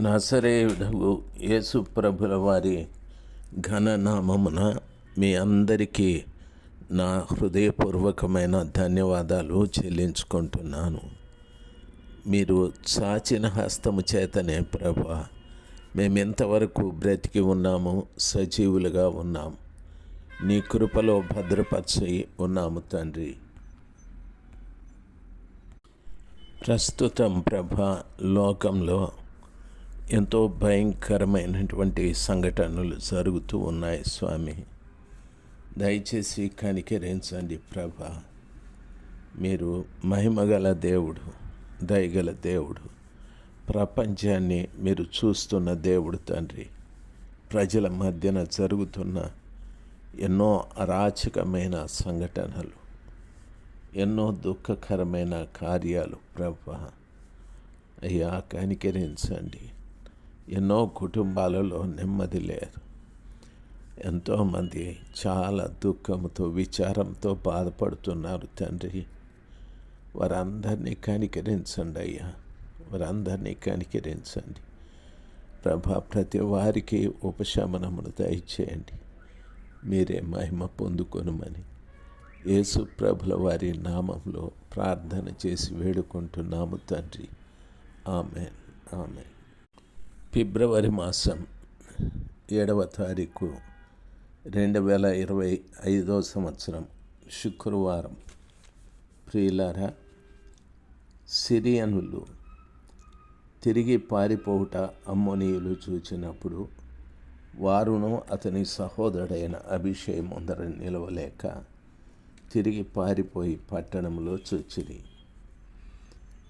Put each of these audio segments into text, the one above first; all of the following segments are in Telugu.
నసరేయుడు యేసు ప్రభుల వారి ఘననామమున మీ అందరికీ నా హృదయపూర్వకమైన ధన్యవాదాలు చెల్లించుకుంటున్నాను. మీరు చాచిన హస్తము చేతనే ప్రభా మేము ఎంతవరకు బ్రతికి ఉన్నాము సజీవులుగా ఉన్నాం. నీ కృపలో భద్రపరిచి ఉన్నాము తండ్రి. ప్రస్తుతం ప్రభ లోకంలో ఎంతో భయంకరమైనటువంటి సంఘటనలు జరుగుతూ ఉన్నాయి స్వామి. దయచేసి కనికరించండి ప్రభ. మీరు మహిమగల దేవుడు దయగల దేవుడు. ప్రపంచాన్ని మీరు చూస్తున్న దేవుడు తండ్రి. ప్రజల మధ్యన జరుగుతున్న ఎన్నో అరాచకమైన సంఘటనలు ఎన్నో దుఃఖకరమైన కార్యాలు ప్రభ. అయ్యా కనికరించండి. ఎన్నో కుటుంబాలలో నెమ్మది లేదు ఎంతోమంది చాలా దుఃఖంతో విచారంతో బాధపడుతున్నారు తండ్రి. వారందరినీ కనికరించండి అయ్యా. వారందరినీ కనికరించండి. ప్రభా ప్రతి వారికి ఉపశమనమును దయచేయండి. మీరే మహిమ పొందుకొనుమని. యేసు ప్రభుల వారి నామంలో ప్రార్థన చేసి వేడుకుంటున్నాము తండ్రి. ఆమె ఆమె ఫిబ్రవరి మాసం ఏడవ తారీఖు రెండు వేల ఇరవై ఐదో సంవత్సరం శుక్రవారం. ప్రియులారా సిరియనులు తిరిగి పారిపోవుట అమ్మోనీయులు చూచినప్పుడు వారును అతని సహోదరుడైన అభిషేక్ ముందర నిలవలేక తిరిగి పారిపోయి పట్టణంలో చూచిరి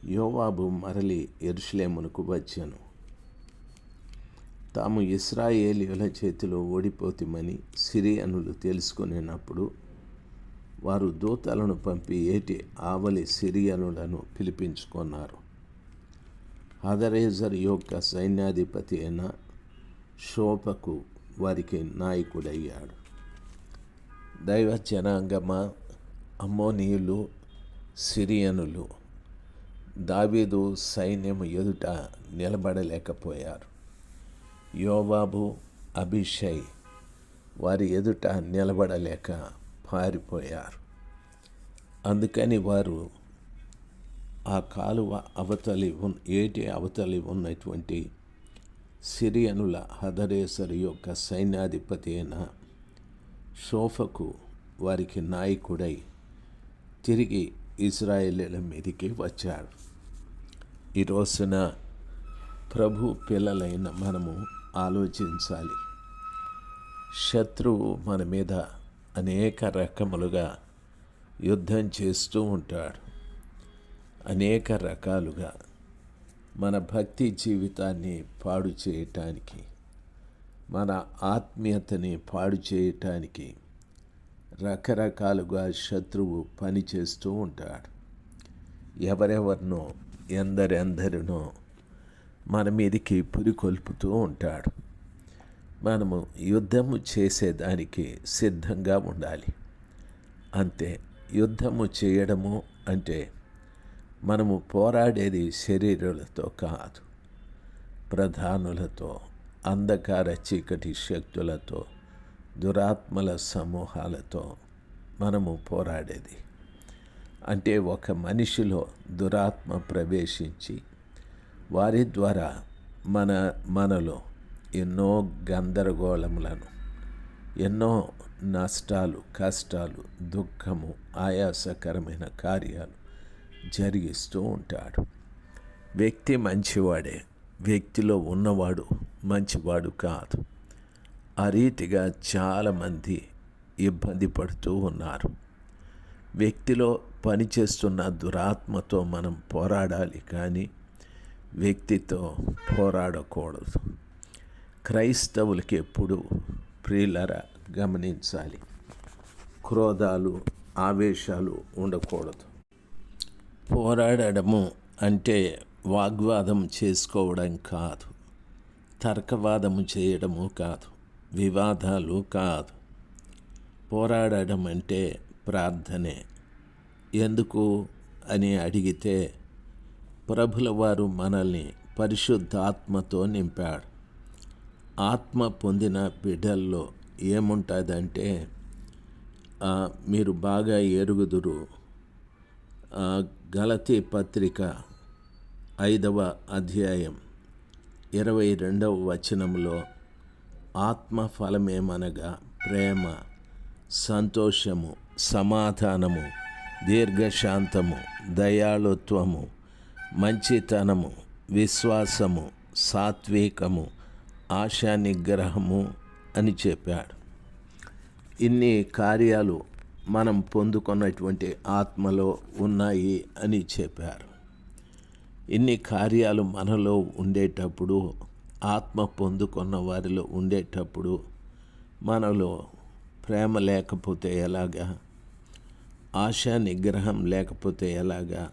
యోవాబు మరలి ఎరుషులేమునకు వచ్చాను. తాము ఇస్రాయేలీల చేతిలో ఓడిపోతామని సిరియనులు తెలుసుకునేటప్పుడు వారు దూతలను పంపి ఏటి ఆవలి సిరియనులను పిలిపించుకున్నారు. హదరేజర్ యొక్క సైన్యాధిపతి అయిన శోభకు వారికి నాయకుడయ్యాడు. దైవ జనాంగమ అమ్మోనీయులు సిరియనులు దావీదు సైన్యం ఎదుట నిలబడలేకపోయారు. యోవాబు అభిషయ్ వారి ఎదుట నిలబడలేక పారిపోయారు. అందుకని వారు ఆ కాలువ అవతలి ఉన్ ఏటి అవతలి ఉన్నటువంటి సిరియనుల హదరేసరు యొక్క సైన్యాధిపతి అయిన షోఫకు వారికి నాయకుడై తిరిగి ఇజ్రాయేలీల మీదికి వచ్చాడు. ఈ రోజున ప్రభు పిల్లలైన మనము ఆలోచించాలి. శత్రువు మన మీద అనేక రకములుగా యుద్ధం చేస్తూ ఉంటాడు. అనేక రకాలుగా మన భక్తి జీవితాన్ని పాడు చేయటానికి మన ఆత్మీయతని పాడు చేయటానికి రకరకాలుగా శత్రువు పనిచేస్తూ ఉంటాడు. ఎవరెవరినో ఎందరెందరినో మన మీదికి పురికొల్పుతూ ఉంటాడు. మనము యుద్ధము చేసేదానికి సిద్ధంగా ఉండాలి. అంతే యుద్ధము చేయడము అంటే మనము పోరాడేది శరీరాలతో కాదు. ప్రధానులతో అంధకార చీకటి శక్తులతో దురాత్మల సమూహాలతో మనము పోరాడేది. అంటే ఒక మనిషిలో దురాత్మ ప్రవేశించి వారి ద్వారా మన మనలో ఎన్నో గందరగోళములను ఎన్నో నష్టాలు కష్టాలు దుఃఖము ఆయాసకరమైన కార్యాలు జరిగిస్తూ ఉంటాడు. వ్యక్తి మంచివాడే వ్యక్తిలో ఉన్నవాడు మంచివాడు కాదు. ఆ రీతిగా చాలామంది ఇబ్బంది పడుతూ ఉన్నారు. వ్యక్తిలో పనిచేస్తున్న దురాత్మతో మనం పోరాడాలి కానీ వ్యక్తితో పోరాడకూడదు. క్రైస్తవులకి ఎప్పుడు ప్రియులర గమనించాలి. క్రోధాలు ఆవేశాలు ఉండకూడదు. పోరాడము అంటే వాగ్వాదం చేసుకోవడం కాదు. తర్కవాదము చేయడము కాదు. వివాదాలు కాదు. పోరాడడం అంటే ప్రార్థనే. ఎందుకు అని అడిగితే ప్రభుల వారు మనల్ని పరిశుద్ధాత్మతో నింపాడు. ఆత్మ పొందిన బిడ్డల్లో ఏముంటుందంటే మీరు బాగా ఎరుగుదురు. గలతి పత్రిక ఐదవ అధ్యాయం ఇరవై రెండవ వచనంలో ఆత్మ ఫలమేమనగా ప్రేమ సంతోషము సమాధానము దీర్ఘశాంతము దయాళుత్వము మంచితనము విశ్వాసము సాత్వికము ఆశా నిగ్రహము అని చెప్పాడు. ఇన్ని కార్యాలు మనం పొందుకున్నటువంటి ఆత్మలో ఉన్నాయి అని చెప్పారు. ఇన్ని కార్యాలు మనలో ఉండేటప్పుడు ఆత్మ పొందుకున్న వారిలో ఉండేటప్పుడు మనలో ప్రేమ లేకపోతే ఎలాగా? ఆశా నిగ్రహం లేకపోతే ఎలాగా?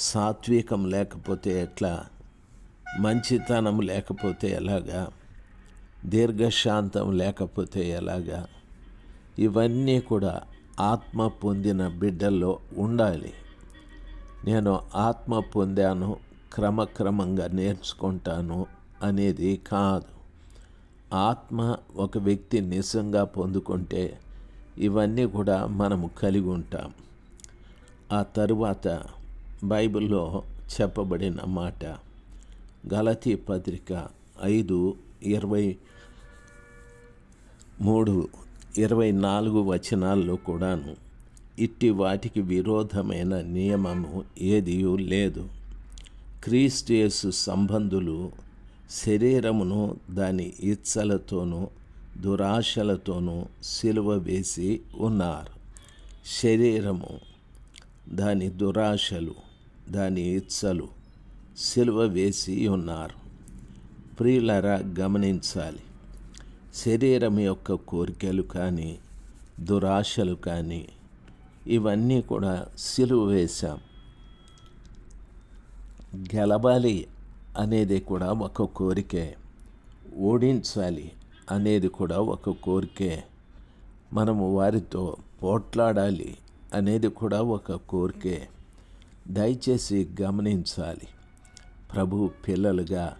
సాత్వికం లేకపోతే ఎట్లా? మంచితనం లేకపోతే ఎలాగా? దీర్ఘశాంతం లేకపోతే ఎలాగా? ఇవన్నీ కూడా ఆత్మ పొందిన బిడ్డల్లో ఉండాలి. నేను ఆత్మ పొందాను క్రమక్రమంగా నేర్చుకుంటాను అనేది కాదు. ఆత్మ ఒక వ్యక్తి నిజంగా పొందుకుంటే ఇవన్నీ కూడా మనము కలిగి ఉంటాం. ఆ తరువాత బైబిల్లో చెప్పబడిన మాట. గలతీ పత్రిక ఐదు ఇరవై మూడు ఇరవై నాలుగు వచనాల్లో కూడాను ఇట్టి వాటికి విరోధమైన నియమము ఏదియూ లేదు. క్రీస్తు సంబంధులు శరీరమును దాని ఇచ్చలతోనూ దురాశలతోనూ సిలువ వేసి ఉన్నారు. శరీరము దాని దురాశలు దాని ఇచ్చలు సిలువ వేసి ఉన్నారు. ప్రియులరా గమనించాలి. శరీరం యొక్క కోరికలు కానీ దురాశలు కానీ ఇవన్నీ కూడా సిలువ వేశాం. గెలవాలి అనేది కూడా ఒక కోరికే. ఓడించాలి అనేది కూడా ఒక కోరికే. మనము వారితో పోట్లాడాలి అనేది కూడా ఒక కోరికే. దయచేసి గమనించాలి. ప్రభు పిల్లలుగా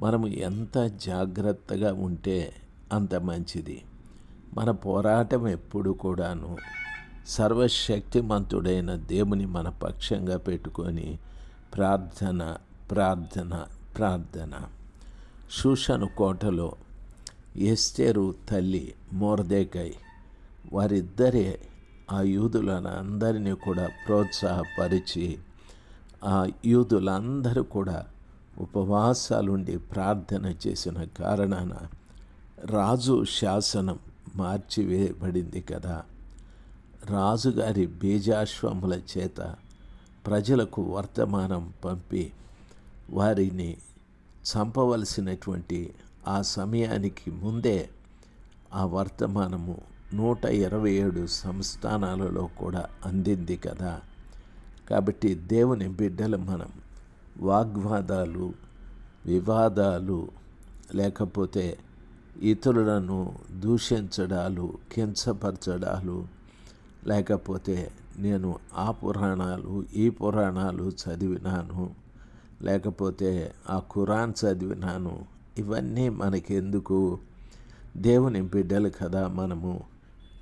మనము ఎంత జాగ్రత్తగా ఉంటే అంత మంచిది. మన పోరాటం ఎప్పుడు కూడాను సర్వశక్తిమంతుడైన దేవుని మన పక్షంగా పెట్టుకొని ప్రార్థన ప్రార్థన ప్రార్థన. శూషను కోటలో ఎస్టేరు తల్లి మోర్దేకై వారిద్దరే ఆ యూదులను అందరినీ కూడా ప్రోత్సాహపరిచి ఆ యూదులందరూ కూడా ఉపవాసాలుండి ప్రార్థన చేసిన కారణాన రాజు శాసనం మార్చివేయబడింది కదా. రాజుగారి బీజాశ్వముల చేత ప్రజలకు వర్తమానం పంపి వారిని చంపవలసినటువంటి ఆ సమయానికి ముందే ఆ వర్తమానము నూట ఇరవై ఏడు సంస్థానాలలో కూడా అందింది కదా. కాబట్టి దేవుని బిడ్డలు మనం వాగ్వాదాలు వివాదాలు లేకపోతే ఇతరులను దూషించడాలు కించపరచడాలు లేకపోతే నేను ఆ పురాణాలు ఈ పురాణాలు చదివినాను లేకపోతే ఆ ఖురాన్ చదివినాను ఇవన్నీ మనకెందుకు? దేవుని బిడ్డలు కదా మనము.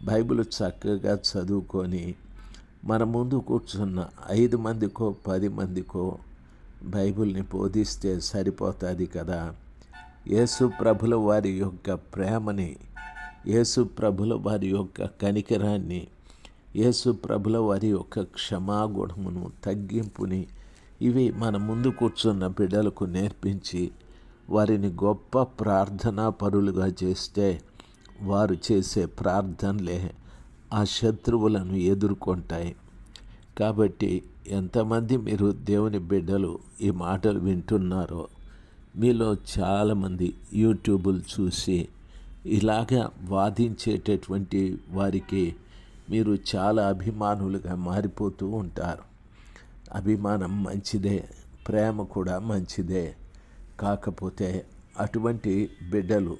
బైబిల్ చక్కగా చదువుకొని మన ముందు కూర్చున్న ఐదు మందికో పది మందికో బైబిల్ని బోధిస్తే సరిపోతుంది కదా. యేసు ప్రభుల వారి యొక్క ప్రేమని యేసు ప్రభుల వారి యొక్క కనికరాన్ని యేసు ప్రభుల వారి యొక్క క్షమాగుణమును తగ్గింపుని ఇవి మన ముందు కూర్చున్న బిడ్డలకు నేర్పించి వారిని గొప్ప ప్రార్థనా పరులుగా చేస్తే వారు చేసే ప్రార్థనలే ఆ శత్రువులను ఎదుర్కొంటాయి. కాబట్టి ఎంతమంది మీరు దేవుని బిడ్డలు ఈ మాటలు వింటున్నారో మీలో చాలామంది యూట్యూబులు చూసి ఇలాగా వాదించేటటువంటి వారికి మీరు చాలా అభిమానులుగా మారిపోతూ ఉంటారు. అభిమానం మంచిదే ప్రేమ కూడా మంచిదే. కాకపోతే అటువంటి బిడ్డలు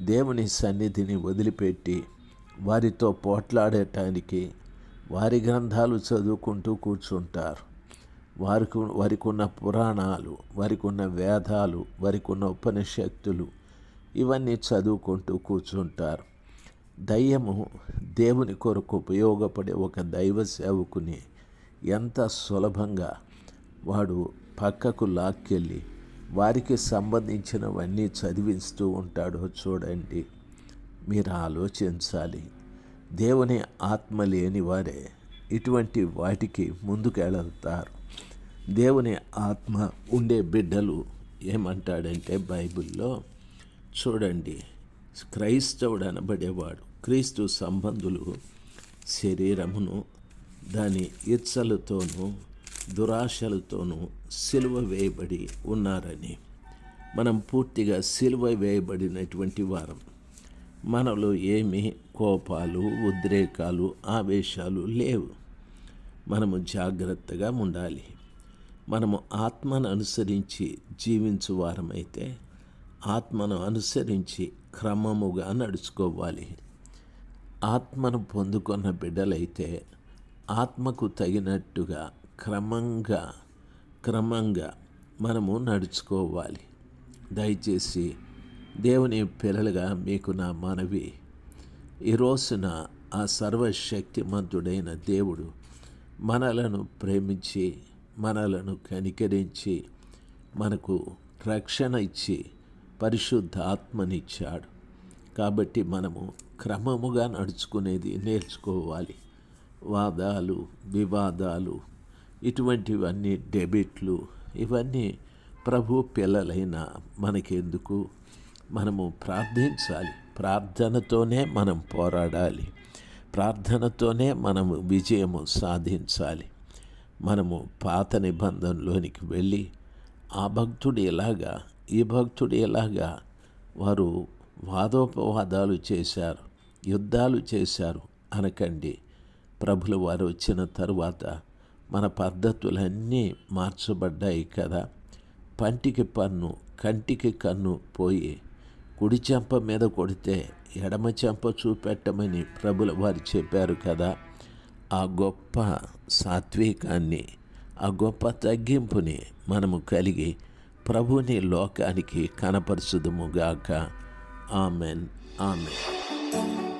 దేవుని సన్నిధిని వదిలిపెట్టి వారితో పోట్లాడటానికి వారి గ్రంథాలు చదువుకుంటూ కూర్చుంటారు. వారికి వారికి ఉన్న పురాణాలు వారికి ఉన్న వేదాలు వారికి ఉన్న ఉపనిషత్తులు ఇవన్నీ చదువుకుంటూ కూర్చుంటారు. దయ్యము దేవుని కొరకు ఉపయోగపడే ఒక దైవ సేవకుని ఎంత సులభంగా వాడు పక్కకు లాక్కెళ్ళి వారికి సంబంధించినవన్నీ చదివిస్తూ ఉంటాడో. చూడండి మీరు ఆలోచించాలి. దేవుని ఆత్మ లేని వారే ఇటువంటి వాటికి ముందుకెళతారు. దేవుని ఆత్మ ఉండే బిడ్డలు ఏమంటాడంటే బైబిల్లో చూడండి క్రైస్తవుడు అనబడేవాడు క్రీస్తు సంబంధులు శరీరమును దాని ఇచ్చలతోనూ దురాశలతోనూ సిలువ వేయబడి ఉన్నారని. మనం పూర్తిగా సిలువ వేయబడినటువంటి వారం. మనలో ఏమి కోపాలు ఉద్రేకాలు ఆవేశాలు లేవు. మనము జాగ్రత్తగా ఉండాలి. మనము ఆత్మను అనుసరించి జీవించు వారమైతే ఆత్మను అనుసరించి క్రమముగా నడుచుకోవాలి. ఆత్మను పొందుకున్న బిడ్డలైతే ఆత్మకు తగినట్టుగా క్రమంగా క్రమంగా మనము నడుచుకోవాలి. దయచేసి దేవుని పిల్లలుగా మీకు నా మనవి. ఈ రోజున ఆ సర్వశక్తిమంతుడైన దేవుడు మనలను ప్రేమించి మనలను కనికరించి మనకు రక్షణ ఇచ్చి పరిశుద్ధ ఆత్మనిచ్చాడు కాబట్టి మనము క్రమముగా నడుచుకునేది నేర్చుకోవాలి. వాదాలు వివాదాలు ఇటువంటివన్నీ డెబిట్లు ఇవన్నీ ప్రభు పిల్లలైన మనకెందుకు? మనము ప్రార్థించాలి. ప్రార్థనతోనే మనం పోరాడాలి. ప్రార్థనతోనే మనము విజయము సాధించాలి. మనము పాత నిబంధనలోనికి వెళ్ళి ఆ భక్తుడు ఎలాగా ఈ భక్తుడు ఎలాగా వారు వాదోపవాదాలు చేశారు యుద్ధాలు చేశారు అనకండి. ప్రభులు వారు వచ్చిన తరువాత మన పద్ధతులన్నీ మార్చబడ్డాయి కదా. పంటికి పన్ను కంటికి కన్ను పోయి కుడి చెంప మీద కొడితే ఎడమ చెంప చూపెట్టమని ప్రభుల వారు చెప్పారు కదా. ఆ గొప్ప సాత్వికాన్ని ఆ గొప్ప తగ్గింపుని మనము కలిగి ప్రభుని లోకానికి కనపరచుదుముగాక ఆమెన్. ఆమెన్.